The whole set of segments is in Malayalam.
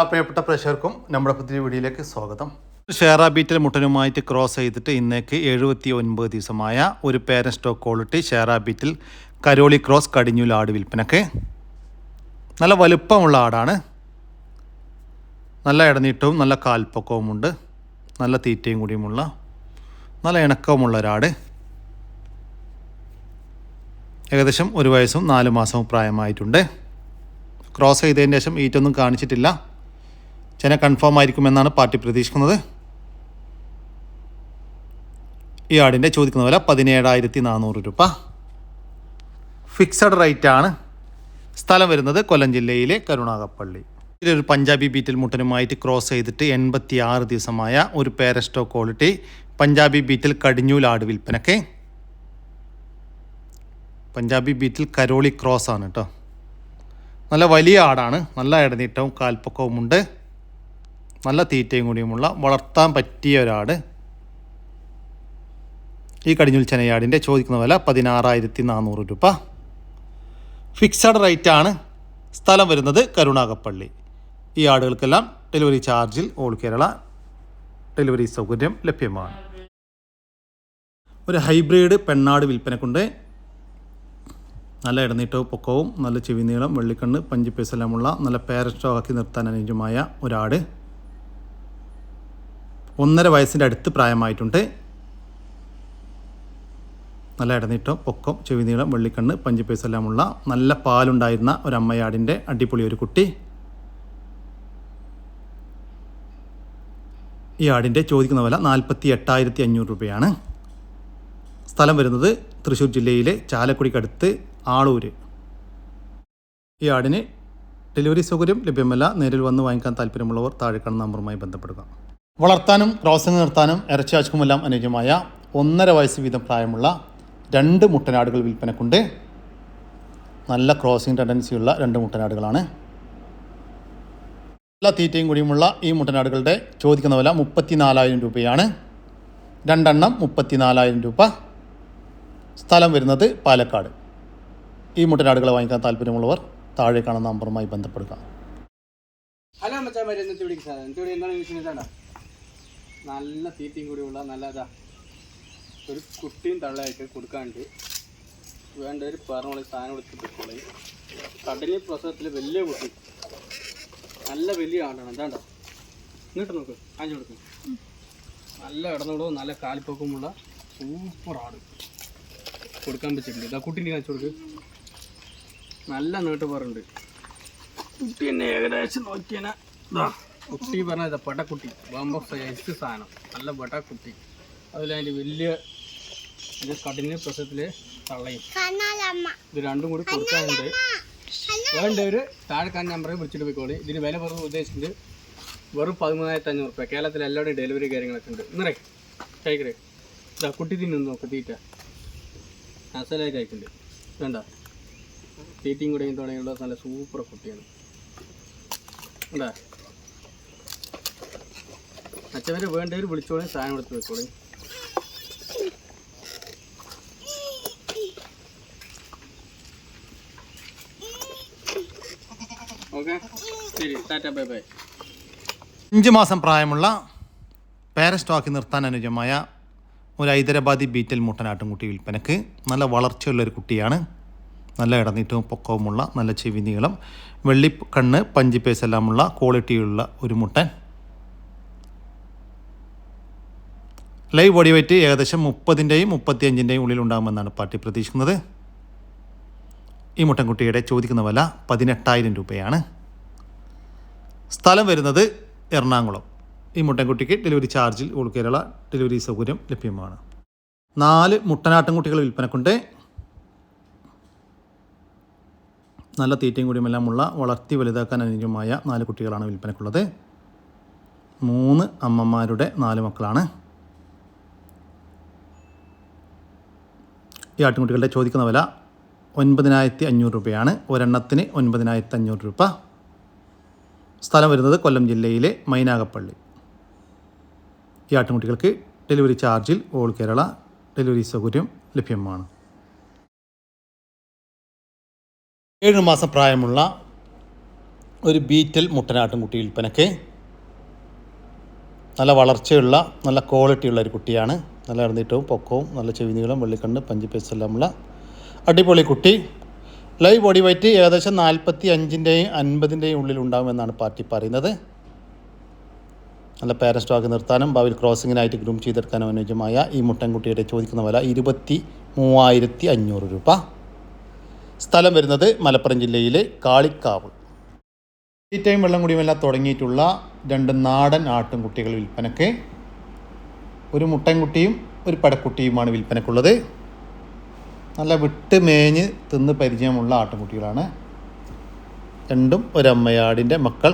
ആ പ്രിയപ്പെട്ട പ്രേക്ഷകർക്കും നമ്മുടെ പുതിയ വീഡിയോയിലേക്ക് സ്വാഗതം. ഷെയർ മുട്ടനുമായിട്ട് ക്രോസ് ചെയ്തിട്ട് ഇന്നേക്ക് എഴുപത്തി ഒൻപത് ദിവസമായ ഒരു പേരൻ സ്റ്റോക്ക് ക്വാളിറ്റി ഷെയർ കരോളി ക്രോസ് കടിഞ്ഞൂൽ ആട് വിൽപ്പനക്ക്. നല്ല വലുപ്പമുള്ള ആടാണ്. നല്ല ഇടനീട്ടവും നല്ല കാൽപ്പൊക്കവുമുണ്ട്. നല്ല തീറ്റയും കൂടിയുമുള്ള നല്ല ഇണക്കവുമുള്ള ഒരാട്. ഏകദേശം ഒരു വയസ്സും നാല് മാസവും പ്രായമായിട്ടുണ്ട്. ക്രോസ് ചെയ്തതിന് ശേഷം ഈറ്റൊന്നും കാണിച്ചിട്ടില്ല. ചെന കൺഫേം ആയിരിക്കുമെന്നാണ് പാർട്ടി പ്രതീക്ഷിക്കുന്നത്. ഈ ആടിന്റെ ചോദിക്കുന്ന വില പതിനേഴായിരത്തി നാനൂറ് രൂപ. ഫിക്സഡ് റേറ്റ് ആണ് സ്ഥലം വരുന്നത് കൊല്ലം ജില്ലയിലെ കരുണാകപ്പള്ളി. ഇതൊരു പഞ്ചാബി ബീറ്റിൽ മുട്ടനുമായിട്ട് ക്രോസ് ചെയ്തിട്ട് എൺപത്തി ആറ് ദിവസമായ ഒരു പേരസ്റ്റോ ക്വാളിറ്റി പഞ്ചാബി ബീറ്റിൽ കടിഞ്ഞൂൽ ആട് വിൽപ്പനക്ക്. പഞ്ചാബി ബീറ്റിൽ കരോളി ക്രോസ് ആണ് കേട്ടോ നല്ല വലിയ ആടാണ്. നല്ല ഇടനീട്ടവും കാൽപ്പൊക്കവുമുണ്ട്. നല്ല തീറ്റയും കൂടിയുമുള്ള വളർത്താൻ പറ്റിയ ഒരാട് ഈ കടിഞ്ഞുൽ ചെനയാടിന്റെ ചോദിക്കുന്ന വില പതിനാറായിരത്തി നാനൂറ് രൂപ. ഫിക്സഡ് റേറ്റ് ആണ് സ്ഥലം വരുന്നത് കരുണാകപ്പള്ളി ഈ ആടുകൾക്കെല്ലാം ഡെലിവറി ചാർജിൽ ഓൾ കേരള ഡെലിവറി സൗകര്യം ലഭ്യമാണ്. ഒരു ഹൈബ്രിഡ് പെണ്ണാട് വിൽപ്പനക്കുണ്ട്. നല്ല ഇടനീട്ടവും പൊക്കവും നല്ല ചെവി നീളം വെള്ളിക്കണ്ണ് പഞ്ചിപ്പേസെല്ലാമുള്ള നല്ല പേരസ്റ്റോ ആക്കി നിർത്താൻ അനുയോജ്യമായ ഒരാട്. ഒന്നര വയസ്സിന്റെ അടുത്ത് പ്രായമായിട്ടുണ്ട്. നല്ല ഇടനീട്ടം പൊക്കം ചെവിനീളം വെള്ളിക്കണ്ണ് പഞ്ചിപ്പേസെല്ലാമുള്ള നല്ല പാലുണ്ടായിരുന്ന ഒരു അമ്മയാടിന്റെ അടിപൊളി ഒരു കുട്ടി. ഈ ആടിന്റെ ചോദിക്കുന്ന വില നാൽപ്പത്തി എട്ടായിരത്തി അഞ്ഞൂറ് രൂപയാണ്. സ്ഥലം വരുന്നത് തൃശ്ശൂർ ജില്ലയിലെ ചാലക്കുടിക്കടുത്ത് ആളൂര്. ഈ ആടിന് ഡെലിവറി സൗകര്യം ലഭ്യമല്ല. നേരിൽ വന്ന് വാങ്ങിക്കാൻ താല്പര്യമുള്ളവർ താഴെ കാണുന്ന നമ്പറുമായി ബന്ധപ്പെടുക. വളർത്താനും ക്രോസിംഗ് നിർത്താനും ഇറച്ചിയാച്ചുക്കുമെല്ലാം അനുയോജ്യമായ ഒന്നര വയസ്സ് വീതം പ്രായമുള്ള രണ്ട് മുട്ടനാടുകൾ വിൽപ്പനക്കുണ്ട്. നല്ല ക്രോസിംഗ് ടെൻഡൻസിയുള്ള രണ്ട് മുട്ടനാടുകളാണ്. എല്ലാ തീറ്റയും കൂടിയുമുള്ള ഈ മുട്ടനാടുകളുടെ ചോദിക്കുന്ന വില മുപ്പത്തി നാലായിരം രൂപയാണ്. രണ്ടെണ്ണം മുപ്പത്തി നാലായിരം രൂപ. സ്ഥലം വരുന്നത് പാലക്കാട്. ഈ മുട്ടനാടുകളെ വാങ്ങിക്കാൻ താല്പര്യമുള്ളവർ താഴെ കാണുന്ന നമ്പറുമായി ബന്ധപ്പെടുക. ഹലോ മച്ചാമാരെ ഇന്നത്തെ ഇവിടെ സാധനം എന്താണ് ഇതാണ്? നല്ല തീറ്റയും കൂടിയുള്ള നല്ല ഇതാ ഒരു കുട്ടിയും തള്ളയായിട്ട് കൊടുക്കാണ്ട് വേണ്ട ഒരു പറഞ്ഞോളി സാധനം കൊടുത്ത് പൊക്കോളി കടലിൽ പ്രസവത്തിൽ വലിയ കുട്ടി. നല്ല വലിയ ആടാണ് എന്താണ്ടോ ഇങ്ങോട്ട് നോക്ക് അഞ്ചു കൊടുക്കും. നല്ല ഇടനോടും നല്ല കാലിപ്പൊക്കമുള്ള സൂപ്പർ ആട് കൊടുക്കാൻ പറ്റിയിട്ടുണ്ട്. ഇതാ കുട്ടീനെ കാണിച്ചു കൊടുക്ക്. നല്ല നീട്ട് പറഞ്ഞിട്ടുണ്ട് കുട്ടി തന്നെ ഏകദേശം നോക്കിയാൽ ഇതാ. കുട്ടി പറഞ്ഞ ഇതാ പെടക്കുട്ടി. ബമ്പ സൈസ് സാധനം നല്ല പെടക്കുട്ടി. അതിലതിന്റെ വലിയ ഇത് കടിന് പ്രസവത്തിൽ തള്ളയും. ഇത് രണ്ടും കൂടി കൊടുക്കാനുണ്ട്. വേണ്ടവര് താഴെ താഴെക്കാൻ നമ്പറിൽ വിളിച്ചിട്ട് പോയിക്കോളി. ഇതിന് വില പറഞ്ഞ് ഉദ്ദേശിച്ചിട്ട് വെറും പതിമൂന്നായിരത്തി അഞ്ഞൂറ് റുപ്യ. കേരളത്തിൽ എല്ലാവരുടെയും ഡെലിവറി കാര്യങ്ങളൊക്കെ ഉണ്ട്. നിറേ കഴിക്കറേ ഇതാ കുട്ടി തിന്നു നോക്ക് തീറ്റ. അസലായി കഴിക്കുന്നുണ്ട് വേണ്ട. തീറ്റയും കൂടെ തുടങ്ങിയുള്ള നല്ല സൂപ്പർ കുട്ടിയാണ്. ഉണ്ടാ അച്ഛവരെ വേണ്ടവർ വിളിച്ചോളി സാധനം എടുത്ത് വെക്കോളി ഓക്കെ ബൈ ബൈ. അഞ്ച് മാസം പ്രായമുള്ള പാരസ്റ്റോക്കി നിർത്താൻ അനുജമായ ഒരു ഹൈദരാബാദി ബീറ്റൽ മുട്ടനാട്ടുംകുട്ടി വിൽപ്പനക്ക് നല്ല വളർച്ചയുള്ളൊരു കുട്ടിയാണ്. നല്ല ഇടനീറ്റവും പൊക്കവുമുള്ള നല്ല ചെവി നീളം വെള്ളി കണ്ണ് പഞ്ചിപ്പേസ് എല്ലാമുള്ള ക്വാളിറ്റിയുള്ള ഒരു മുട്ടൻ. ലൈവ് ബോഡി വെയിറ്റ് ഏകദേശം മുപ്പതിന്റെയും മുപ്പത്തിയഞ്ചിന്റെയും ഉള്ളിലുണ്ടാകുമെന്നാണ് പാർട്ടി പ്രതീക്ഷിക്കുന്നത്. ഈ മുട്ടൻകുട്ടിയുടെ ചോദിക്കുന്ന വില പതിനെട്ടായിരം രൂപയാണ്. സ്ഥലം വരുന്നത് എറണാകുളം. ഈ മുട്ടൻകുട്ടിക്ക് ഡെലിവറി ചാർജിൽ ഓൾ കേരള ഡെലിവറി സൗകര്യം ലഭ്യമാണ്. നാല് മുട്ടനാട്ടൻകുട്ടികൾ വിൽപ്പനക്കുണ്ട്. നല്ല തീറ്റയും കൂടിയുമെല്ലാമുള്ള വളർത്തി വലുതാക്കാൻ അനുയോജ്യമായ നാല് കുട്ടികളാണ് വിൽപ്പനക്കുള്ളത്. മൂന്ന് അമ്മമാരുടെ നാല് മക്കളാണ്. ഈ ആട്ടിൻകുട്ടികളുടെ ചോദിക്കുന്ന വില ഒൻപതിനായിരത്തി അഞ്ഞൂറ് രൂപയാണ്. ഒരെണ്ണത്തിന് ഒൻപതിനായിരത്തി അഞ്ഞൂറ് രൂപ. സ്ഥലം വരുന്നത് കൊല്ലം ജില്ലയിലെ മൈനാഗപ്പള്ളി. ഈ ആട്ടിൻകുട്ടികൾക്ക് ഡെലിവറി ചാർജിൽ ഓൾ കേരള ഡെലിവറി സൗകര്യം ലഭ്യമാണ്. ഏഴ് മാസം പ്രായമുള്ള ഒരു ബീറ്റൽ മുട്ടനാട്ടിൻകുട്ടി വിൽപ്പനയ്ക്ക് നല്ല വളർച്ചയുള്ള നല്ല ക്വാളിറ്റിയുള്ള ഒരു കുട്ടിയാണ്. നല്ല ഇറന്നിട്ടവും പൊക്കവും നല്ല ചെവി നീളം വെള്ളിക്കണ്ണ് ഉള്ള അടിപൊളി കുട്ടി. ലൈവ് ബോഡി വെയിറ്റ് ഏകദേശം നാൽപ്പത്തി അഞ്ചിന്റെയും അൻപതിന്റെയും ഉള്ളിൽ ഉണ്ടാകുമെന്നാണ് പാർട്ടി പറയുന്നത്. നല്ല പാരൻ സ്റ്റോക്ക് നിർത്താനും ഭാവിയിൽ ക്രോസിങ്ങിനായിട്ട് ഗ്രൂം ചെയ്തെടുക്കാനും അനുയോജ്യമായ ഈ മുട്ടൻകുട്ടിയുടെ ചോദിക്കുന്ന വില ഇരുപത്തി മൂവായിരത്തി അഞ്ഞൂറ് രൂപ. സ്ഥലം വരുന്നത് മലപ്പുറം ജില്ലയിലെ കാളിക്കാവ്. ഈ തീറ്റയും വെള്ളം കുടിയുമെല്ലാം തുടങ്ങിയിട്ടുള്ള രണ്ട് നാടൻ ആട്ടിൻകുട്ടികൾ വിൽപ്പനക്ക് ഒരു മുട്ടൻകുട്ടിയും ഒരു പടക്കുട്ടിയുമാണ് വിൽപ്പനക്കുള്ളത്. നല്ല വിട്ട് മേഞ്ഞ് തിന്ന് പരിചയമുള്ള ആട്ടുകുട്ടികളാണ്. രണ്ടും ഒരമ്മയാടിന്റെ മക്കൾ.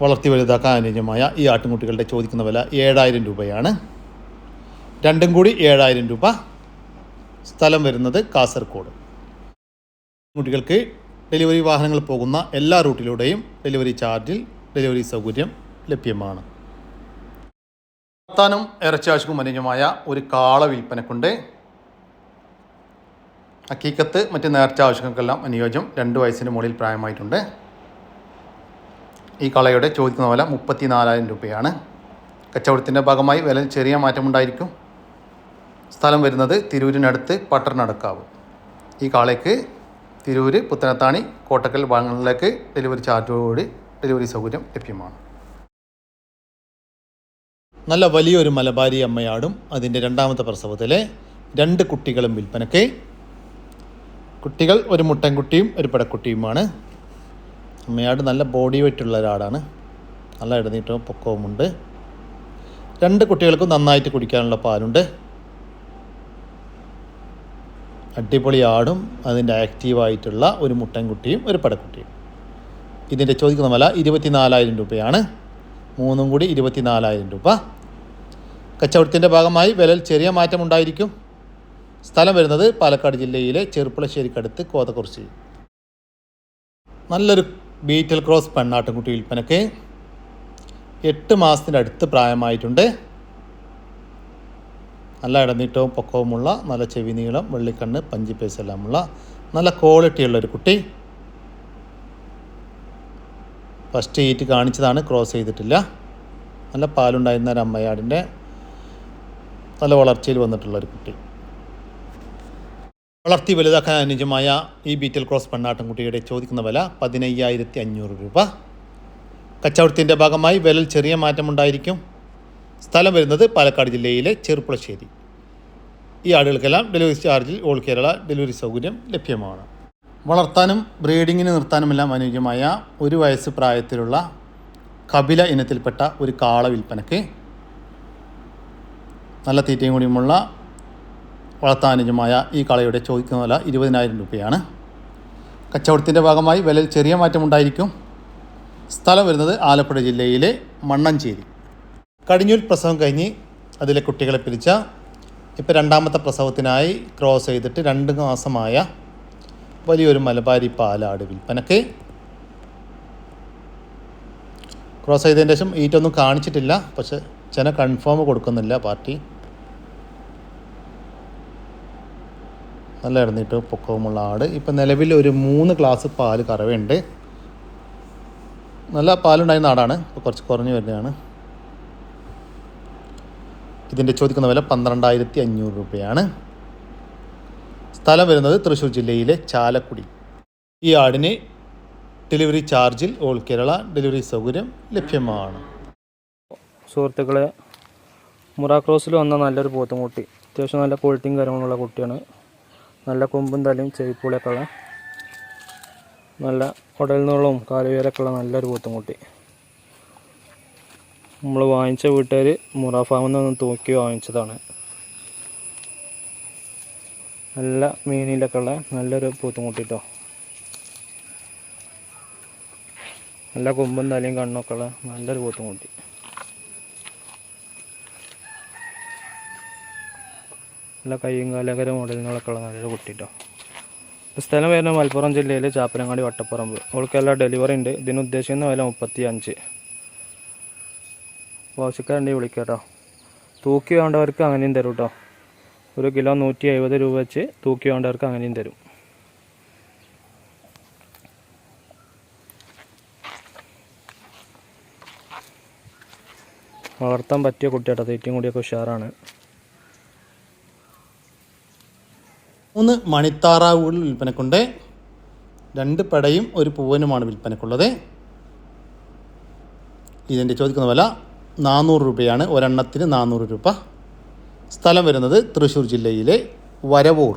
വളർത്തി വലുതാക്കാൻ അനുയോജ്യമായ ഈ ആട്ടിൻകുട്ടികളുടെ ചോദിക്കുന്ന വില ഏഴായിരം രൂപയാണ്. രണ്ടും കൂടി ഏഴായിരം രൂപ. സ്ഥലം വരുന്നത് കാസർഗോഡ്. കുട്ടികൾക്ക് ഡെലിവറി വാഹനങ്ങൾ പോകുന്ന എല്ലാ റൂട്ടിലൂടെയും ഡെലിവറി ചാർജിൽ ഡെലിവറി സൗകര്യം ലഭ്യമാണ്. വർത്താനം ഇറച്ചാശുക്കും അനുയോജ്യമായ ഒരു കാള വിൽപ്പനക്കുണ്ട്. അക്കീക്കത്ത് മറ്റ് നേർച്ച ആവശ്യങ്ങൾക്കെല്ലാം അനുയോജ്യം രണ്ട് വയസ്സിന് മുകളിൽ പ്രായമായിട്ടുണ്ട്. ഈ കളയുടെ ചോദിക്കുന്ന വില മുപ്പത്തി നാലായിരം രൂപയാണ്. കച്ചവടത്തിന്റെ ഭാഗമായി വില ചെറിയ മാറ്റമുണ്ടായിരിക്കും. സ്ഥലം വരുന്നത് തിരൂരിനടുത്ത് പട്ടർനടക്കാവ് ഈ കാളയ്ക്ക് തിരൂര് പുത്തനത്താണി കോട്ടക്കൽ ഭാഗങ്ങളിലേക്ക് ഡെലിവറി ചാർജോടുകൂടി ഡെലിവറി സൗകര്യം ലഭ്യമാണ്. നല്ല വലിയൊരു മലബാരി അമ്മയാടും അതിന്റെ രണ്ടാമത്തെ പ്രസവത്തിലെ രണ്ട് കുട്ടികളും വിൽപ്പനയ്ക്ക്. കുട്ടികൾ ഒരു മുട്ടൻകുട്ടിയും ഒരു പടക്കുട്ടിയുമാണ്. അമ്മയാട് നല്ല ബോഡി വെയിറ്റുള്ള ഒരാടാണ് നല്ല ഇടനീട്ടവും പൊക്കവുമുണ്ട്. രണ്ട് കുട്ടികൾക്കും നന്നായിട്ട് കുടിക്കാനുള്ള പാലുണ്ട്. അടിപൊളി ആടും അതിന്റെ ആക്റ്റീവായിട്ടുള്ള ഒരു മുട്ടൻകുട്ടിയും ഒരു പടക്കുട്ടിയും. ഇതിന്റെ ചോദിക്കുന്ന വില ഇരുപത്തിനാലായിരം രൂപയാണ്. മൂന്നും കൂടി ഇരുപത്തിനാലായിരം രൂപ. കച്ചവടത്തിന്റെ ഭാഗമായി വിലയിൽ ചെറിയ മാറ്റമുണ്ടായിരിക്കും സ്ഥലം വരുന്നത് പാലക്കാട് ജില്ലയിലെ ചെറുപ്പുളശ്ശേരിക്കടുത്ത് കോതക്കുറിശി നല്ലൊരു ബീറ്റൽ ക്രോസ് പെണ്ണാട്ടുംകുട്ടി വിൽപ്പനക്ക് എട്ട് മാസത്തിന്റെ അടുത്ത് പ്രായമായിട്ടുണ്ട്. നല്ല ഇടനീട്ടവും പൊക്കവുമുള്ള നല്ല ചെവി നീളം വെള്ളിക്കണ്ണ് പഞ്ചിപ്പേസ് എല്ലാമുള്ള നല്ല ക്വാളിറ്റിയുള്ള ഒരു കുട്ടി. ഫസ്റ്റ് ഈറ്റ് കാണിച്ചതാണ് ക്രോസ് ചെയ്തിട്ടില്ല. നല്ല പാലുണ്ടായിരുന്ന ഒരു അമ്മയാടിന്റെ നല്ല വളർച്ചയിൽ വന്നിട്ടുള്ള ഒരു കുട്ടി. വളർത്തി വലുതാക്കാൻ അനുജമായ ഈ ബീറ്റൽ ക്രോസ് പെണ്ണാട്ടുംകുട്ടിയുടെ ചോദിക്കുന്ന വില പതിനയ്യായിരത്തി അഞ്ഞൂറ് രൂപ. കച്ചവടത്തിന്റെ ഭാഗമായി വിലൽ ചെറിയ മാറ്റമുണ്ടായിരിക്കും. സ്ഥലം വരുന്നത് പാലക്കാട് ജില്ലയിലെ ചെറുപ്പുളശ്ശേരി. ഈ ആടുകൾക്കെല്ലാം ഡെലിവറി ചാർജിൽ ഓൾ കേരള ഡെലിവറി സൗകര്യം ലഭ്യമാണ്. വളർത്താനും ബ്രീഡിങ്ങിന് നിർത്താനുമെല്ലാം അനുയോജ്യമായ ഒരു വയസ്സ് പ്രായത്തിലുള്ള കപില ഇനത്തിൽപ്പെട്ട ഒരു കാള വിൽപ്പനയ്ക്ക് നല്ല തീറ്റയും കൂടിയുമുള്ള വളർത്താനുജമായ ഈ കളയുടെ ചോദിക്കുന്ന വില ഇരുപതിനായിരം രൂപയാണ്. കച്ചവടത്തിന്റെ ഭാഗമായി വിലയിൽ ചെറിയ മാറ്റമുണ്ടായിരിക്കും സ്ഥലം വരുന്നത് ആലപ്പുഴ ജില്ലയിലെ മണ്ണഞ്ചേരി. കടിഞ്ഞൂൽ പ്രസവം കഴിഞ്ഞ് അതിലെ കുട്ടികളെ പിരിച്ച ഇപ്പോൾ രണ്ടാമത്തെ പ്രസവത്തിനായി ക്രോസ് ചെയ്തിട്ട് രണ്ട് മാസമായ വലിയൊരു മലബാരി പാലാട് വിൽപ്പനക്ക് ക്രോസ് ചെയ്തതിന് ശേഷം ഈറ്റൊന്നും കാണിച്ചിട്ടില്ല. പക്ഷെ ചെന കൺഫേം കൊടുക്കുന്നില്ല പാർട്ടി. നല്ല ഇടന്നിട്ട് പൊക്കവുമുള്ള ആട്. ഇപ്പം നിലവിൽ ഒരു മൂന്ന് ഗ്ലാസ് പാൽ കറവയുണ്ട്. നല്ല പാലുണ്ടായിരുന്ന ആടാണ് ഇപ്പോൾ കുറച്ച് കുറഞ്ഞു വരുന്നതാണ്. ഇതിന്റെ ചോദിക്കുന്ന വില പന്ത്രണ്ടായിരത്തി അഞ്ഞൂറ് രൂപയാണ്. സ്ഥലം വരുന്നത് തൃശ്ശൂർ ജില്ലയിലെ ചാലക്കുടി. ഈ ആടിന് ഡെലിവറി ചാർജിൽ ഓൾ കേരള ഡെലിവറി സൗകര്യം ലഭ്യമാണ്. സുഹൃത്തുക്കളെ മുറാക്രോസിൽ വന്ന നല്ലൊരു പോത്തുംകുട്ടി. അത്യാവശ്യം നല്ല ക്വാളിറ്റിയും കാര്യങ്ങളുള്ള കുട്ടിയാണ്. നല്ല കൊമ്പും തലയും ചെവിപ്പൂളൊക്കെ ഉള്ള നല്ല ഉടൽ നീളവും കാലുവേരൊക്കെ ഉള്ള നല്ലൊരു പോത്തുംകുട്ടി നമ്മൾ വാങ്ങിച്ച വീട്ടുകാർ മുറ ഫാമിൽ നിന്ന് തൂക്കി വാങ്ങിച്ചതാണ്. നല്ല മീനിലൊക്കെ ഉള്ള നല്ലൊരു പോത്തുംകുട്ടി കേട്ടോ നല്ല കൊമ്പും തലയും കണ്ണൊക്കെ ഉള്ള നല്ലൊരു പോത്തുംകുട്ടി നല്ല കയ്യും കാലകര മോഡലിനൊക്കെ ഉള്ള നല്ലൊരു കുട്ടി കേട്ടോ സ്ഥലം വരുന്നത് മലപ്പുറം ജില്ലയിലെ ചാപ്പനങ്ങാടി വട്ടപ്പുറമ്പ്. അവൾക്കെല്ലാം ഡെലിവറി ഉണ്ട്. ഇതിന് ഉദ്ദേശിക്കുന്ന വില മുപ്പത്തി അഞ്ച് ആവശ്യക്കാരുണ്ട് വിളിക്കാം തൂക്കി വേണ്ടവർക്ക് അങ്ങനെയും തരും കേട്ടോ ഒരു കിലോ നൂറ്റി എഴുപത് രൂപ വെച്ച് തൂക്കി വേണ്ടവർക്ക് അങ്ങനെയും തരും. വളർത്താൻ പറ്റിയ കുട്ടിയാട്ടോ. തീറ്റയും കൂടിയൊക്കെ ഉഷാറാണ്. മൂന്ന് മണിത്താറാവുകൾ വിൽപ്പനക്കുണ്ട്. രണ്ട് പടയും ഒരു പൂവനുമാണ് വിൽപ്പനക്കുള്ളത്. ഇതിന്റെ ചോദിക്കുന്ന വില നാനൂറ് രൂപയാണ്. ഒരെണ്ണത്തിന് നാനൂറ് രൂപ. സ്ഥലം വരുന്നത് തൃശ്ശൂർ ജില്ലയിലെ വരവൂർ.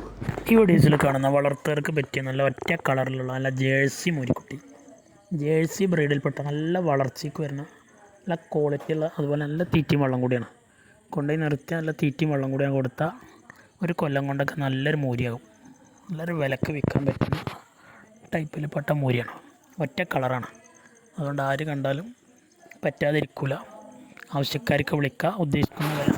ഈ വീഡിയോസിൽ കാണുന്ന വളർത്തവർക്ക് പറ്റിയ നല്ല ഒറ്റ കളറിലുള്ള നല്ല ജേഴ്സി മുരിക്കുട്ടി. ജേഴ്സി ബ്രീഡിൽപ്പെട്ട നല്ല വളർച്ചയ്ക്ക് വരുന്ന നല്ല ക്വാളിറ്റിയുള്ള അതുപോലെ നല്ല തീറ്റയും വെള്ളം കൂടിയാണ്. കൊണ്ടുപോയി നിർത്തി നല്ല തീറ്റയും വെള്ളം കൂടിയാണ് കൊടുത്താൽ ഒരു കൊല്ലം കൊണ്ടൊക്കെ നല്ലൊരു മൂരിയാകും. നല്ലൊരു വിലക്ക് വിൽക്കാൻ പറ്റുന്ന ടൈപ്പിൽ പെട്ട മൂരിയാണ്. ഒറ്റ കളറാണ് അതുകൊണ്ട് ആര് കണ്ടാലും പറ്റാതിരിക്കില്ല ആവശ്യക്കാർക്ക് വിളിക്കുക ഉദ്ദേശിക്കുന്ന വില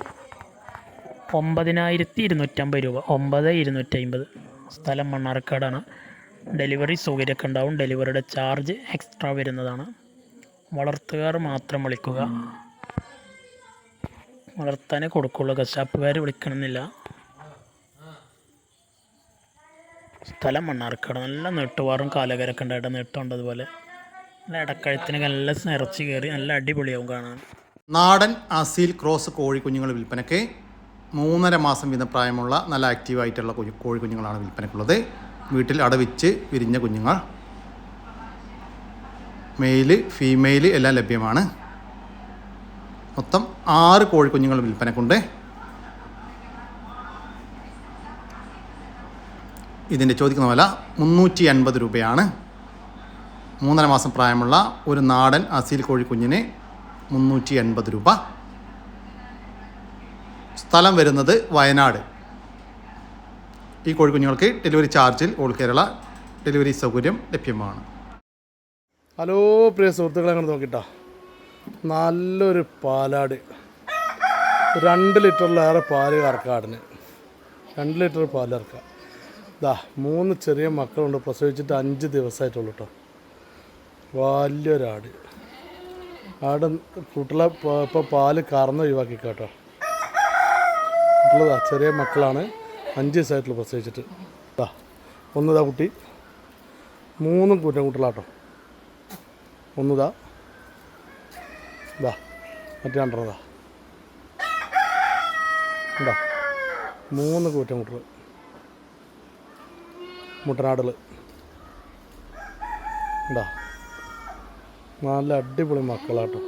ഒമ്പതിനായിരത്തി ഇരുന്നൂറ്റമ്പത് രൂപ. ഒമ്പത് ഇരുന്നൂറ്റമ്പത്. സ്ഥലം മണ്ണാർക്കാടാണ്. ഡെലിവറി സൗകര്യമൊക്കെ ഉണ്ടാവും. ഡെലിവറിയുടെ ചാർജ് എക്സ്ട്രാ വരുന്നതാണ്. വളർത്തുകാർ മാത്രം വിളിക്കുക. വളർത്താനേ കൊടുക്കുള്ളൂ. കശാപ്പുകാർ വിളിക്കണമെന്നില്ല. സ്ഥലം മണ്ണാർക്കാട്. നല്ല നെട്ടുവാറും കാലകരൊക്കെ ഉണ്ടായിട്ട് നെട്ടുണ്ട് അതുപോലെ. നല്ല ഇടക്കഴുത്തിന് നല്ല നിറച്ച് കയറി നല്ല അടിപൊളിയാവും കാണാൻ. നാടൻ അസീൽ ക്രോസ് കോഴിക്കുഞ്ഞുങ്ങൾ വിൽപ്പനയ്ക്ക് മൂന്നര മാസം വീതം പ്രായമുള്ള നല്ല ആക്റ്റീവായിട്ടുള്ള കുഞ്ഞു കോഴിക്കുഞ്ഞുങ്ങളാണ് വിൽപ്പനയ്ക്കുള്ളത്. വീട്ടിൽ അടവിച്ച് വിരിഞ്ഞ കുഞ്ഞുങ്ങൾ. മെയിൽ ഫീമെയിൽ എല്ലാം ലഭ്യമാണ്. മൊത്തം ആറ് കോഴിക്കുഞ്ഞുങ്ങൾ വിൽപ്പനക്കുണ്ട് ഇതിന്റെ ചോദിക്കുന്ന വില മുന്നൂറ്റി അൻപത് രൂപയാണ്. മൂന്നര മാസം പ്രായമുള്ള ഒരു നാടൻ അസീൽ കോഴിക്കുഞ്ഞിന് മുന്നൂറ്റി എൺപത് രൂപ. സ്ഥലം വരുന്നത് വയനാട്. ഈ കോഴിക്കുഞ്ഞുങ്ങൾക്ക് ഡെലിവറി ചാർജിൽ ഓൾ കേരള ഡെലിവറി സൗകര്യം ലഭ്യമാണ്. ഹലോ പ്രിയ സുഹൃത്തുക്കളെ അങ്ങനെ നോക്കിട്ടാ. നല്ലൊരു പാലാട്. രണ്ട് ലിറ്ററിലേറെ പാൽ കറക്കാടിന്. രണ്ട് ലിറ്റർ പാൽ ഇറക്കാം ഇതാ മൂന്ന് ചെറിയ മക്കളുണ്ട്. പ്രസവിച്ചിട്ട് അഞ്ച് ദിവസമായിട്ടുള്ളൂ കേട്ടോ വലിയൊരാട്. ആട് കുട്ടികളെ ഇപ്പോൾ പാൽ കറന്ന് ഒഴിവാക്കി കേട്ടോ കുട്ടികളതാ ചെറിയ മക്കളാണ്. അഞ്ച് ദിവസമായിട്ടുള്ളൂ പ്രസവിച്ചിട്ട്. ഇതാ ഒന്നുതാ കുട്ടി. മൂന്നും കുറ്റം കുട്ടികളാട്ടോ ഒന്നുതാ. ഇതാ മറ്റേ രണ്ടെണ്ണതാ. ഇതാ മൂന്ന് കൂറ്റമുട്ടൽ മുട്ടനാടുകൾ. ഇതാ. നല്ല അടിപൊളി മക്കളാട്ടോ.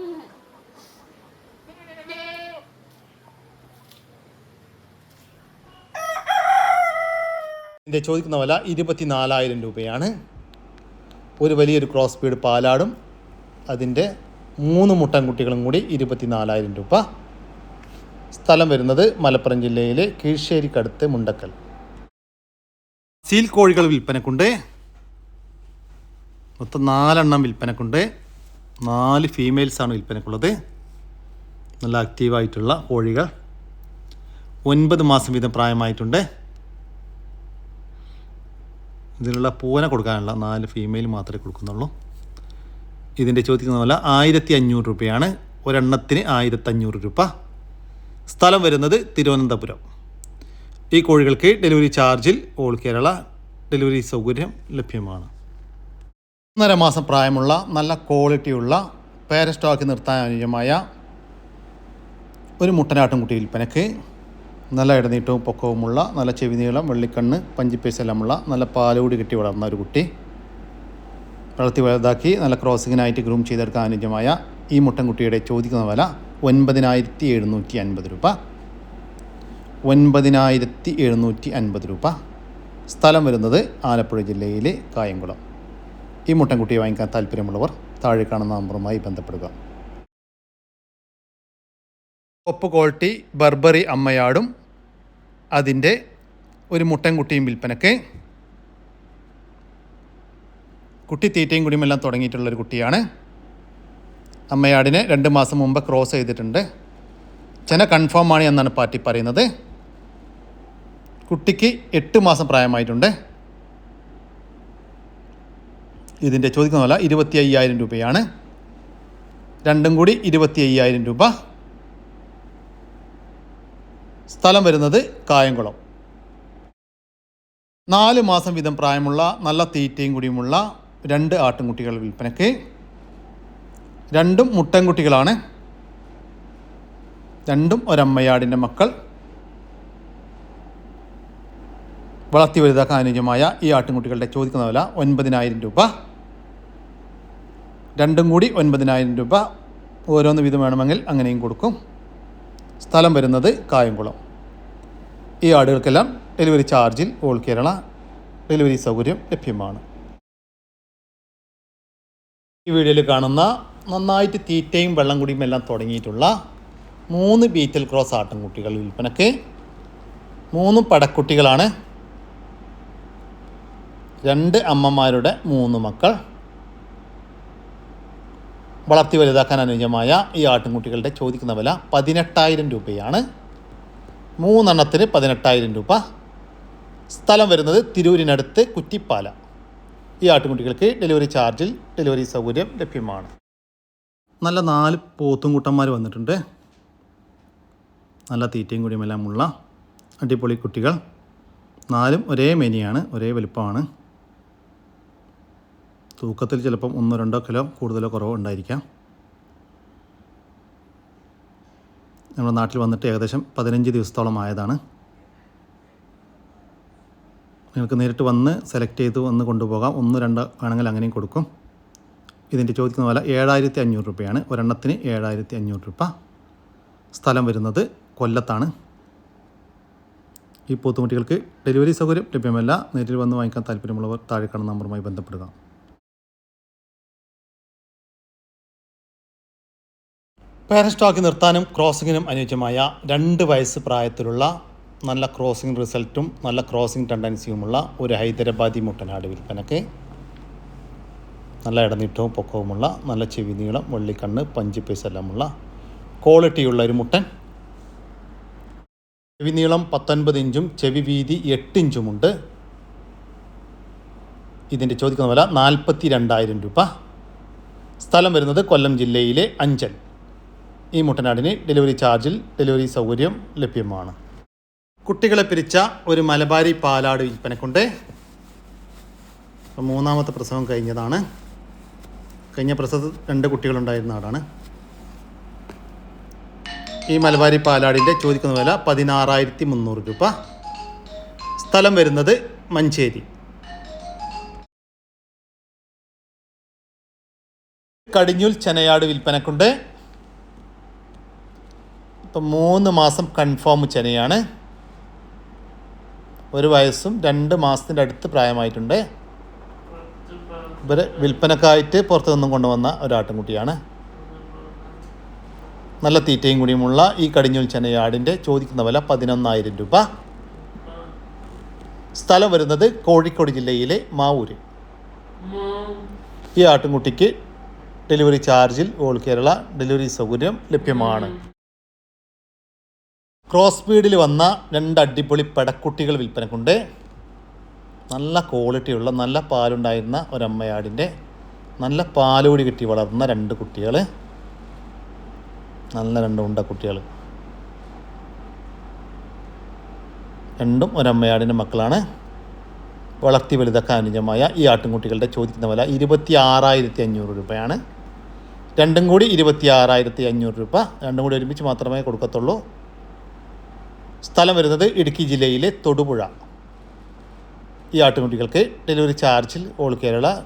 ചോദിക്കുന്ന വില ഇരുപത്തി നാലായിരം രൂപയാണ്. ഒരു വലിയൊരു ക്രോസ് ബീഡ് പാലാടും. അതിന്റെ മൂന്ന് മുട്ടൻകുട്ടികളും കൂടി ഇരുപത്തി നാലായിരം രൂപ. സ്ഥലം വരുന്നത് മലപ്പുറം ജില്ലയിലെ കീഴ്ശ്ശേരിക്കടുത്ത് മുണ്ടക്കൽ. സീൽ കോഴികൾ വിൽപ്പനക്കുണ്ട്. മൊത്തം നാലെണ്ണം വിൽപ്പനക്കുണ്ട്. നാല് ഫീമെയിൽസാണ് വിൽപ്പനക്കുള്ളത്. നല്ല ആക്റ്റീവായിട്ടുള്ള കോഴികൾ. ഒൻപത് മാസം വീതം പ്രായമായിട്ടുണ്ട്. ഇതിനുള്ള പൂന കൊടുക്കാനുള്ള നാല് ഫീമെയിൽ മാത്രമേ കൊടുക്കുന്നുള്ളൂ. ഇതിന്റെ ചോദിക്കുന്ന പോലെ ആയിരത്തി അഞ്ഞൂറ് രൂപയാണ്. ഒരെണ്ണത്തിന് ആയിരത്തഞ്ഞൂറ് രൂപ. സ്ഥലം വരുന്നത് തിരുവനന്തപുരം. ഈ കോഴികൾക്ക് ഡെലിവറി ചാർജിൽ ഓൾ കേരള ഡെലിവറി സൗകര്യം ലഭ്യമാണ്. ഒന്നര മാസം പ്രായമുള്ള നല്ല ക്വാളിറ്റിയുള്ള പേരസ്റ്റോക്കി നിർത്താൻ അനുയോജ്യമായ ഒരു മുട്ടനാട്ടുംകുട്ടി വിൽപ്പനയ്ക്ക് നല്ല ഇടനീട്ടവും പൊക്കവുമുള്ള നല്ല ചെവി നീളം വെള്ളിക്കണ്ണ് പഞ്ചിപ്പേശലമുള്ള നല്ല പാലോടി കിട്ടി വളർന്ന ഒരു കുട്ടി വളർത്തി വലുതാക്കി നല്ല ക്രോസിങ്ങിനായിട്ട് ഗ്രൂം ചെയ്തെടുക്കാൻ അനുയോജ്യമായ ഈ മുട്ടൻകുട്ടിയുടെ ചോദിക്കുന്ന വില ഒൻപതിനായിരത്തി എഴുന്നൂറ്റി അൻപത് രൂപ. ഒൻപതിനായിരത്തി എഴുന്നൂറ്റി അൻപത് രൂപ. സ്ഥലം വരുന്നത് ആലപ്പുഴ ജില്ലയിലെ കായംകുളം. ഈ മുട്ടൻകുട്ടിയെ വാങ്ങിക്കാൻ താല്പര്യമുള്ളവർ താഴെ കാണുന്ന നമ്പറുമായി ബന്ധപ്പെടുക. ഒപ്പ് ക്വാളിറ്റി ബർബറി അമ്മയാടും. അതിന്റെ ഒരു മുട്ടൻകുട്ടിയും വിൽപ്പനക്ക്. കുട്ടി തീറ്റയും കുടിയുമെല്ലാം തുടങ്ങിയിട്ടുള്ളൊരു കുട്ടിയാണ്. അമ്മയാടിനെ രണ്ട് മാസം മുമ്പ് ക്രോസ് ചെയ്തിട്ടുണ്ട്. ചെന കൺഫേം ആണ് എന്നാണ് പാർട്ടി പറയുന്നത്. കുട്ടിക്ക് എട്ട് മാസം പ്രായമായിട്ടുണ്ട്. ഇതിന്റെ ചോദിക്കുന്ന വില ഇരുപത്തി അയ്യായിരം രൂപയാണ്. രണ്ടും കൂടി ഇരുപത്തി അയ്യായിരം രൂപ. സ്ഥലം വരുന്നത് കായംകുളം. നാല് മാസം വീതം പ്രായമുള്ള നല്ല തീറ്റയും കൂടിയുമുള്ള രണ്ട് ആട്ടിൻകുട്ടികൾ വിൽപ്പനയ്ക്ക്. രണ്ടും മുട്ടൻകുട്ടികളാണ്. രണ്ടും ഒരമ്മയാടിന്റെ മക്കൾ. വളർത്തി വലുതാക്കാൻ അനുയോജ്യമായ ഈ ആട്ടിൻകുട്ടികളുടെ ചോദിക്കുന്ന വില ഒൻപതിനായിരം രൂപ. രണ്ടും കൂടി ഒൻപതിനായിരം രൂപ. ഓരോന്ന് വീതം വേണമെങ്കിൽ അങ്ങനെയും കൊടുക്കും. സ്ഥലം വരുന്നത് കായംകുളം. ഈ ആടുകൾക്കെല്ലാം ഡെലിവറി ചാർജിൽ ഓൾ കേരള ഡെലിവറി സൗകര്യം ലഭ്യമാണ്. ഈ വീഡിയോയിൽ കാണുന്ന നന്നായിട്ട് തീറ്റയും വെള്ളം കുടിയും എല്ലാം തുടങ്ങിയിട്ടുള്ള മൂന്ന് ബീറ്റൽ ക്രോസ് ആട്ടൻകുട്ടികൾ വിൽപ്പനക്ക് മൂന്ന് പടക്കുട്ടികളാണ് രണ്ട് അമ്മമാരുടെ മൂന്ന് മക്കൾ. വളർത്തി വലുതാക്കാൻ അനുയോജ്യമായ ഈ ആട്ടിൻകുട്ടികളുടെ ചോദിക്കുന്ന വില പതിനെട്ടായിരം രൂപയാണ്. മൂന്നെണ്ണത്തിന് പതിനെട്ടായിരം രൂപ. സ്ഥലം വരുന്നത് തിരൂരിനടുത്ത് കുറ്റിപ്പാല. ഈ ആട്ടിൻകുട്ടികൾക്ക് ഡെലിവറി ചാർജിൽ ഡെലിവറി സൗകര്യം ലഭ്യമാണ്. നല്ല നാല് പോത്തും കുട്ടന്മാർ വന്നിട്ടുണ്ട്. നല്ല തീറ്റയും കൂടിയുമെല്ലാമുള്ള അടിപൊളി കുട്ടികൾ. നാലും ഒരേ മെനിയാണ് ഒരേ വലുപ്പമാണ്. തൂക്കത്തിൽ ചിലപ്പം ഒന്നോ രണ്ടോ കിലോ കൂടുതലോ കുറവോ ഉണ്ടായിരിക്കാം. നമ്മുടെ നാട്ടിൽ വന്നിട്ട് ഏകദേശം പതിനഞ്ച് ദിവസത്തോളം ആയതാണ്. നിങ്ങൾക്ക് നേരിട്ട് വന്ന് സെലക്ട് ചെയ്ത് വന്ന് കൊണ്ടുപോകാം. ഒന്ന് രണ്ട് ആണെങ്കിൽ അങ്ങനെയും കൊടുക്കും. ഇതിന്റെ ചോദിക്കുന്ന വില ഏഴായിരത്തി അഞ്ഞൂറ് രൂപയാണ്. ഒരെണ്ണത്തിന് ഏഴായിരത്തി അഞ്ഞൂറ് രൂപ. സ്ഥലം വരുന്നത് കൊല്ലത്താണ്. ഈ പൂത്തുമുട്ടികൾക്ക് ഡെലിവറി സൗകര്യം ലഭ്യമല്ല. നേരിൽ വന്ന് വാങ്ങിക്കാൻ താല്പര്യമുള്ളവർ താഴെ കാണുന്ന നമ്പറുമായി ബന്ധപ്പെടുക. പാരൻ സ്റ്റോക്ക് നിർത്താനും ക്രോസിങ്ങിനും അനുയോജ്യമായ രണ്ട് വയസ്സ് പ്രായത്തിലുള്ള നല്ല ക്രോസിംഗ് റിസൾട്ടും നല്ല ക്രോസിംഗ് ടെൻഡൻസിയുമുള്ള ഒരു ഹൈദരാബാദി മുട്ടനാട് വിൽപ്പനക്ക് നല്ല ഇടനീട്ടവും പൊക്കവുമുള്ള നല്ല ചെവി നീളം വെള്ളിക്കണ്ണ് പഞ്ച് പീസ് എല്ലാമുള്ള ക്വാളിറ്റിയുള്ള ഒരു മുട്ടൻ. ചെവി നീളം പത്തൊൻപത് ഇഞ്ചും ചെവി വീതി എട്ട് ഇഞ്ചുമുണ്ട്. ഇതിന്റെ ചോദിക്കുന്ന വില നാൽപ്പത്തി രണ്ടായിരം രൂപ. സ്ഥലം വരുന്നത് കൊല്ലം ജില്ലയിലെ അഞ്ചൽ. ഈ മുട്ടനാടിന് ഡെലിവറി ചാർജിൽ ഡെലിവറി സൗകര്യം ലഭ്യമാണ്. കുട്ടികളെ പിരിച്ച ഒരു മലബാരി പാലാട് വിൽപ്പനക്കുണ്ട്. മൂന്നാമത്തെ പ്രസവം കഴിഞ്ഞതാണ്. കഴിഞ്ഞ പ്രസവത്തിൽ രണ്ട് കുട്ടികളുണ്ടായിരുന്ന ആടാണ്. ഈ മലബാരി പാലാടിന്റെ ചോദിക്കുന്ന വില പതിനാറായിരത്തി മുന്നൂറ് രൂപ. സ്ഥലം വരുന്നത് മഞ്ചേരി. കടിഞ്ഞൂൽ ചെനയാട് വിൽപ്പനക്കുണ്ട്. ഇപ്പം മൂന്ന് മാസം കൺഫേം ചെനയാണ് ഒരു വയസ്സും രണ്ട് മാസത്തിന്റെ അടുത്ത് പ്രായമായിട്ടുണ്ട്. ഇവർ വിൽപ്പനക്കായിട്ട് പുറത്തു നിന്നും കൊണ്ടുവന്ന ഒരാട്ടിൻകുട്ടിയാണ് നല്ല തീറ്റയും കൂടിയുമുള്ള ഈ കടിഞ്ഞൂൽ ചെനയാടിന്റെ ചോദിക്കുന്ന വില പതിനൊന്നായിരം രൂപ. സ്ഥലം വരുന്നത് കോഴിക്കോട് ജില്ലയിലെ മാവൂര്. ഈ ആട്ടിൻകുട്ടിക്ക് ഡെലിവറി ചാർജിൽ ഓൾ കേരള ഡെലിവറി സൗകര്യം ലഭ്യമാണ്. ക്രോസ് സ്പീഡിൽ വന്ന രണ്ട് അടിപൊളി പെടക്കുട്ടികൾ വിൽപ്പനക്കുണ്ട്. നല്ല ക്വാളിറ്റിയുള്ള നല്ല പാലുണ്ടായിരുന്ന ഒരമ്മയാടിന്റെ നല്ല പാലോടി കിട്ടി വളർന്ന രണ്ട് കുട്ടികൾ നല്ല രണ്ട് ഉണ്ട കുട്ടികൾ രണ്ടും ഒരമ്മയാടിന്റെ മക്കളാണ്. വളർത്തി വലുതാക്കാൻ അനുജമായ ഈ ആട്ടിൻകുട്ടികളുടെ ചോദിക്കുന്ന വില ഇരുപത്തി ആറായിരത്തി അഞ്ഞൂറ് രൂപയാണ്. രണ്ടും കൂടി ഇരുപത്തി ആറായിരത്തി അഞ്ഞൂറ് രൂപ. രണ്ടും കൂടി ഒരുമിച്ച് മാത്രമേ കൊടുക്കത്തുള്ളൂ. സ്ഥലം വരുന്നത് ഇടുക്കി ജില്ലയിലെ തൊടുപുഴ. ഈ ആട്ടുകുട്ടികൾക്ക് ഡെലിവറി ചാർജിൽ ഓൾ കേരള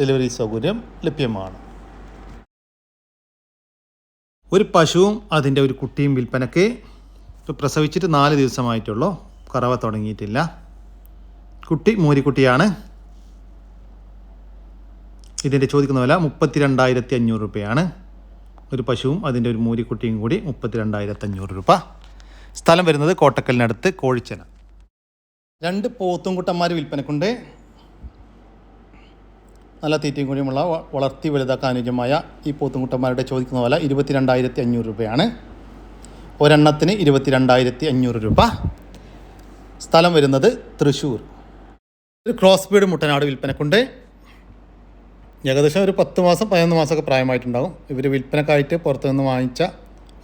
ഡെലിവറി സൗകര്യം ലഭ്യമാണ്. ഒരു പശുവും അതിന്റെ ഒരു കുട്ടിയും വിൽപ്പനക്ക് പ്രസവിച്ചിട്ട് നാല് ദിവസമായിട്ടുള്ളൂ. കറവ തുടങ്ങിയിട്ടില്ല. കുട്ടി മോരിക്കുട്ടിയാണ്. ഇതിന്റെ ചോദിക്കുന്ന വില മുപ്പത്തി രണ്ടായിരത്തി അഞ്ഞൂറ് രൂപയാണ്. ഒരു പശുവും അതിന്റെ ഒരു മോരിക്കുട്ടിയും കൂടി മുപ്പത്തി രണ്ടായിരത്തി അഞ്ഞൂറ് രൂപ. സ്ഥലം വരുന്നത് കോട്ടക്കലിനടുത്ത് കോഴിച്ചന. രണ്ട് പോത്തും പോത്തുംകുട്ടന്മാർ വിൽപ്പനക്കുണ്ട്. നല്ല തീറ്റയും കൂടിയുമുള്ള വളർത്തി വലുതാക്കാൻ അനുയോജ്യമായ ഈ പോത്തുംകുട്ടന്മാരുടെ ചോദിക്കുന്ന വില ഇരുപത്തി രണ്ടായിരത്തി അഞ്ഞൂറ് രൂപയാണ്. ഒരെണ്ണത്തിന് ഇരുപത്തി രണ്ടായിരത്തി അഞ്ഞൂറ് രൂപ. സ്ഥലം വരുന്നത് തൃശ്ശൂർ ഒരു ക്രോസ് ബീഡ് മുട്ടനാട് വിൽപ്പനക്കുണ്ട്. ഏകദേശം ഒരു പത്ത് മാസം പതിനൊന്ന് മാസമൊക്കെ പ്രായമായിട്ടുണ്ടാകും ഇവർ വിൽപ്പനക്കായിട്ട് പുറത്തുനിന്ന് വാങ്ങിച്ച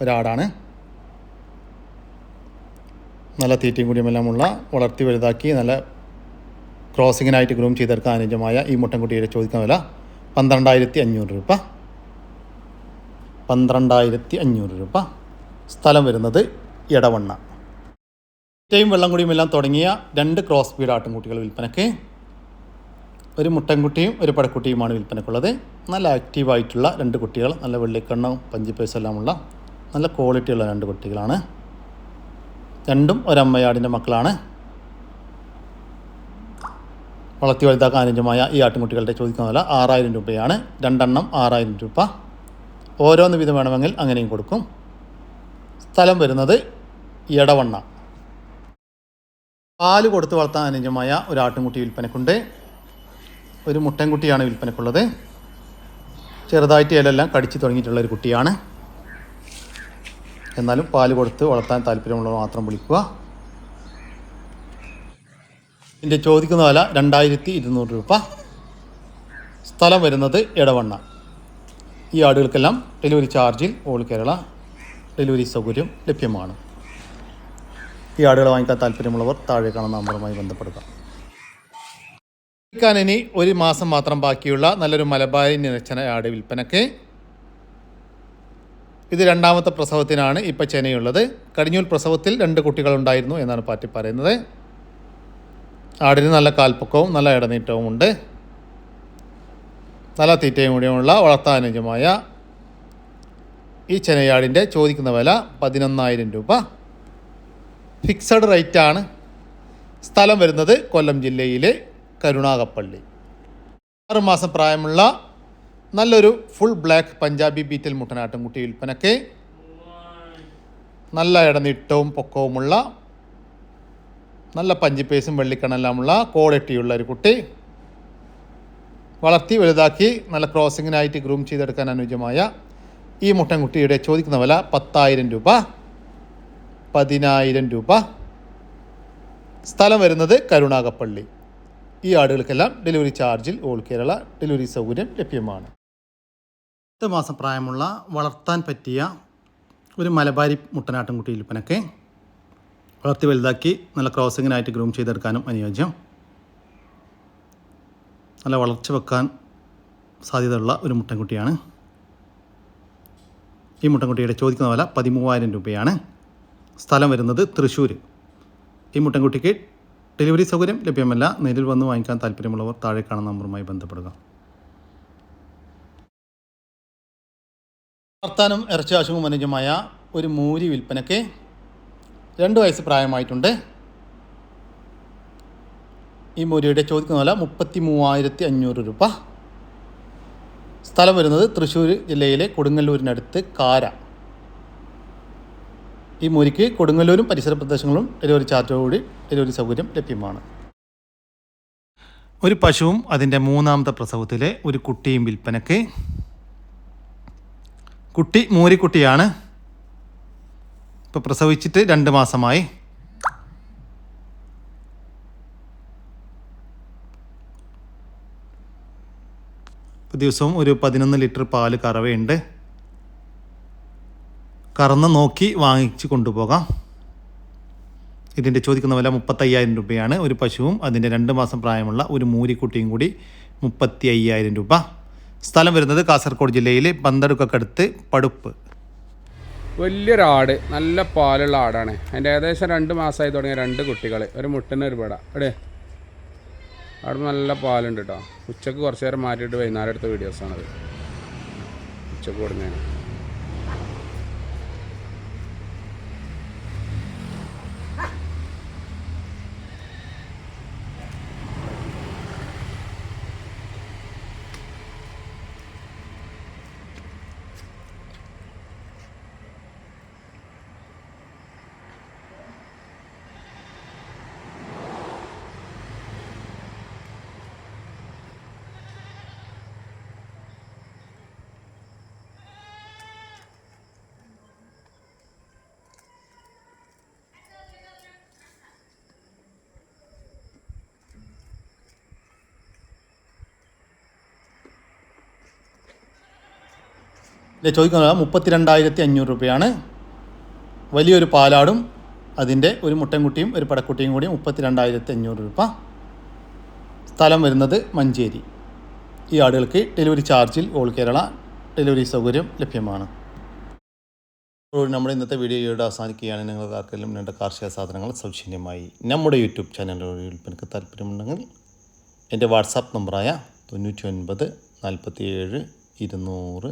ഒരാടാണ്. നല്ല തീറ്റയും കൂടിയുമെല്ലാമുള്ള വളർത്തി വലുതാക്കി നല്ല ക്രോസിങ്ങിനായിട്ട് ഗ്രൂം ചെയ്തെടുക്കാൻ അനുയോജ്യമായ ഈ മുട്ടൻകുട്ടിയുടെ ചോദിക്കുന്ന വില പന്ത്രണ്ടായിരത്തി അഞ്ഞൂറ് രൂപ. പന്ത്രണ്ടായിരത്തി അഞ്ഞൂറ് രൂപ. സ്ഥലം വരുന്നത് ഇടവണ്ണ ഇറ്റയും വെള്ളംകുടിയും എല്ലാം തുടങ്ങിയ രണ്ട് ക്രോസ് ബീഡ് ആട്ടിൻകുട്ടികൾ വിൽപ്പനയ്ക്ക്. ഒരു മുട്ടൻകുട്ടിയും ഒരു പടക്കുട്ടിയുമാണ് വിൽപ്പനക്കുള്ളത് നല്ല ആക്റ്റീവായിട്ടുള്ള രണ്ട് കുട്ടികൾ നല്ല വെള്ളിക്കണ്ണും എല്ലാമുള്ള നല്ല ക്വാളിറ്റിയുള്ള രണ്ട് കുട്ടികളാണ്. രണ്ടും ഒരമ്മയാടിന്റെ മക്കളാണ്. വളർത്തി വലുതാക്കാൻ അനുജമായ ഈ ആട്ടിൻകുട്ടികളുടെ ചോദിക്കുന്ന വില ആറായിരം രൂപയാണ്. രണ്ടെണ്ണം ആറായിരം രൂപ. ഓരോന്ന് വീതം വേണമെങ്കിൽ അങ്ങനെയും കൊടുക്കും. സ്ഥലം വരുന്നത് ഇടവണ്ണ പാൽ കൊടുത്ത് വളർത്താൻ അനുജമായ ഒരു ആട്ടിൻകുട്ടി വിൽപ്പനക്കുണ്ട്. ഒരു മുട്ടൻകുട്ടിയാണ് വിൽപ്പനക്കുള്ളത്. ചെറുതായിട്ട് ഇലെല്ലാം കടിച്ചു തുടങ്ങിയിട്ടുള്ള ഒരു കുട്ടിയാണ്. എന്നാലും പാൽ കൊടുത്ത് വളർത്താൻ താല്പര്യമുള്ളവർ മാത്രം വിളിക്കുക. ഇതിന്റെ ചോദിക്കുന്ന വില രണ്ടായിരത്തി ഇരുന്നൂറ് രൂപ. സ്ഥലം വരുന്നത് ഇടവണ്ണ ഈ ആടുകൾക്കെല്ലാം ഡെലിവറി ചാർജിൽ ഓൾ കേരള ഡെലിവറി സൗകര്യം ലഭ്യമാണ്. ഈ ആടുകൾ വാങ്ങിക്കാൻ താല്പര്യമുള്ളവർ താഴെ കാണുന്ന നമ്പറുമായി ബന്ധപ്പെടുക. വിൽക്കാൻ ഇനി ഒരു മാസം മാത്രം ബാക്കിയുള്ള നല്ലൊരു മലബാരി നിരച്ചന ആട് വിൽപ്പനയ്ക്ക് ഇത് രണ്ടാമത്തെ പ്രസവത്തിനാണ് ഇപ്പോൾ ചെനയുള്ളത്. കടിഞ്ഞൂൽ പ്രസവത്തിൽ രണ്ട് കുട്ടികളുണ്ടായിരുന്നു എന്നാണ് പാറ്റി പറയുന്നത്. ആടിന് നല്ല കാൽപ്പൊക്കവും നല്ല ഇടനീറ്റവും ഉണ്ട്. നല്ല തീറ്റയും കൂടിയുമുള്ള വളർത്താനുജമായ ഈ ചെനയാടിന്റെ ചോദിക്കുന്ന വില പതിനൊന്നായിരം രൂപ. ഫിക്സഡ് റേറ്റ് ആണ് സ്ഥലം വരുന്നത് കൊല്ലം ജില്ലയിലെ കരുണാകപ്പള്ളി. ആറുമാസം പ്രായമുള്ള നല്ലൊരു ഫുൾ ബ്ലാക്ക് പഞ്ചാബി ബീറ്റൽ മുട്ടനാട്ടുംകുട്ടി വിൽപ്പനയ്ക്ക് നല്ല ഇടനീട്ടവും പൊക്കവുമുള്ള നല്ല പഞ്ചിപ്പേസും വെള്ളിക്കണെല്ലാമുള്ള ക്വാളിറ്റിയുള്ള ഒരു കുട്ടി. വളർത്തി വലുതാക്കി നല്ല ക്രോസിങ്ങിനായിട്ട് ഗ്രൂം ചെയ്തെടുക്കാൻ അനുയോജ്യമായ ഈ മുട്ടൻകുട്ടിയുടെ ചോദിക്കുന്ന വില പത്തായിരം രൂപ. പതിനായിരം രൂപ. സ്ഥലം വരുന്നത് കരുണാകപ്പള്ളി. ഈ ആടുകൾക്കെല്ലാം ഡെലിവറി ചാർജിൽ ഓൾ കേരള ഡെലിവറി സൗകര്യം ലഭ്യമാണ്. പത്ത് മാസം പ്രായമുള്ള വളർത്താൻ പറ്റിയ ഒരു മലബാരി മുട്ടനാട്ടിൻകുട്ടി വിൽപ്പനയ്ക്ക് വളർത്തി വലുതാക്കി നല്ല ക്രോസിങ്ങിനായിട്ട് ഗ്രൂം ചെയ്തെടുക്കാനും അനുയോജ്യം. നല്ല വളർച്ച വെക്കാൻ സാധ്യതയുള്ള ഒരു മുട്ടൻകുട്ടിയാണ്. ഈ മുട്ടൻകുട്ടിയുടെ ചോദിക്കുന്ന വില പതിമൂവായിരം രൂപയാണ്. സ്ഥലം വരുന്നത് തൃശ്ശൂർ ഈ മുട്ടൻകുട്ടിക്ക് ഡെലിവറി സൗകര്യം ലഭ്യമല്ല. നേരിൽ വന്ന് വാങ്ങിക്കാൻ താല്പര്യമുള്ളവർ താഴെ കാണുന്ന നമ്പറുമായി ബന്ധപ്പെടുക. വർത്താനം ഇറച്ചി ആശുപത്രി അനുജമായ ഒരു മൂരി വിൽപ്പനയ്ക്ക് രണ്ട് വയസ്സ് പ്രായമായിട്ടുണ്ട്. ഈ മൂരിയുടെ ചോദിക്കുന്ന വില മുപ്പത്തി മൂവായിരത്തി അഞ്ഞൂറ് രൂപ. സ്ഥലം വരുന്നത് തൃശ്ശൂർ ജില്ലയിലെ കൊടുങ്ങല്ലൂരിനടുത്ത് കാര. ഈ മൂരിക്ക് കൊടുങ്ങല്ലൂരും പരിസര പ്രദേശങ്ങളും ഡെലിവറി കൂടി ഡെലിവറി സൗകര്യം ലഭ്യമാണ്. ഒരു പശുവും അതിന്റെ മൂന്നാമത്തെ പ്രസവത്തിലെ ഒരു കുട്ടിയും വിൽപ്പനയ്ക്ക്. കുട്ടി മൂരിക്കുട്ടിയാണ്. ഇപ്പോൾ പ്രസവിച്ചിട്ട് രണ്ട് മാസമായി. ദിവസവും ഒരു പതിനൊന്ന് ലിറ്റർ പാൽ കറവയുണ്ട്. കറന്ന് നോക്കി വാങ്ങിച്ച് കൊണ്ടുപോകാം. ഇതിന്റെ ചോദിക്കുന്ന വില മുപ്പത്തയ്യായിരം രൂപയാണ്. ഒരു പശുവും അതിന്റെ രണ്ട് മാസം പ്രായമുള്ള ഒരു മൂരിക്കുട്ടിയും കൂടി മുപ്പത്തി അയ്യായിരം രൂപ. സ്ഥലം വരുന്നത് കാസർഗോഡ് ജില്ലയിലെ പന്തടുക്കക്കടുത്ത് പടുപ്പ്. വലിയൊരാട് നല്ല പാലുള്ള ആടാണ്. അതിന്റെ ഏകദേശം രണ്ട് മാസമായി തുടങ്ങിയ രണ്ട് കുട്ടികൾ ഒരു മുട്ടിന് ഒരു പെട. എടേ. അവിടെ നല്ല പാലുണ്ട് കേട്ടോ ഉച്ചയ്ക്ക് കുറച്ച് നേരം മാറ്റിയിട്ട് വൈകുന്നേരം എടുത്ത വീഡിയോസാണത് ഉച്ചയ്ക്ക് കൊടുങ്ങാണ് ഇതിന്റെ ചോദിക്കുന്ന വില മുപ്പത്തിരണ്ടായിരത്തി അഞ്ഞൂറ് രൂപയാണ്. വലിയൊരു പാലാടും അതിന്റെ ഒരു മുട്ടൻകുട്ടിയും ഒരു പടക്കുട്ടിയും കൂടി മുപ്പത്തിരണ്ടായിരത്തി അഞ്ഞൂറ് രൂപ. സ്ഥലം വരുന്നത് മഞ്ചേരി. ഈ ആടുകൾക്ക് ഡെലിവറി ചാർജിൽ ഓൾ കേരള ഡെലിവറി സൗകര്യം ലഭ്യമാണ്. നമ്മുടെ ഇന്നത്തെ വീഡിയോയുടെ അവസാനിക്കുകയാണ്. നിങ്ങൾക്ക് ആർക്കെങ്കിലും രണ്ട് കാർഷിക സാധനങ്ങൾ സൗജന്യമായി നമ്മുടെ യൂട്യൂബ് ചാനൽ വിൽപ്പനക്ക് താല്പര്യമുണ്ടെങ്കിൽ എന്റെ വാട്സാപ്പ് നമ്പറായ തൊണ്ണൂറ്റി ഒൻപത് നാൽപ്പത്തി ഏഴ് ഇരുന്നൂറ്